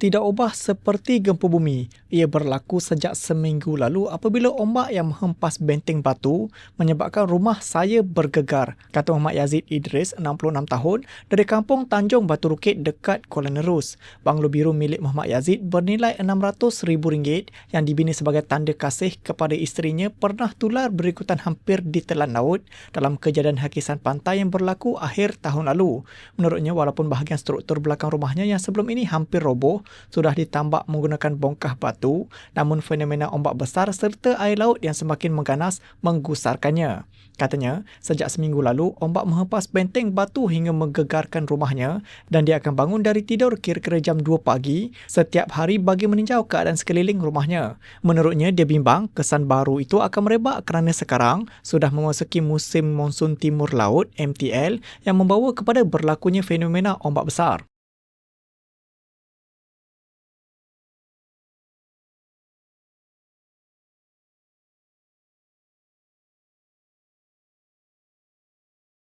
tidak ubah seperti gempa bumi. Ia berlaku sejak seminggu lalu apabila ombak yang menghempas benteng batu menyebabkan rumah saya bergegar, kata Muhammad Yazid Idris, 66 tahun, dari kampung Tanjung Batu Rukit dekat Kuala Nerus. Banglo biru milik Muhammad Yazid bernilai RM600,000 yang dibina sebagai tanda kasih kepada isterinya pernah tular berikutan hampir di telan laut dalam kejadian hakisan pantai yang berlaku akhir tahun lalu. Menurutnya, walaupun bahagian struktur belakang rumahnya yang sebelum ini hampir roboh, sudah ditambak menggunakan bongkah batu, namun fenomena ombak besar serta air laut yang semakin mengganas menggusarkannya. Katanya, sejak seminggu lalu, ombak menghempas benteng batu hingga menggegarkan rumahnya dan dia akan bangun dari tidur kira-kira jam 2 pagi setiap hari bagi meninjau keadaan sekeliling rumahnya. Menurutnya, dia bimbang kesan baru itu akan merebak kerana sekarang sudah memasuki musim monsun timur laut MTL yang membawa kepada berlakunya fenomena ombak besar.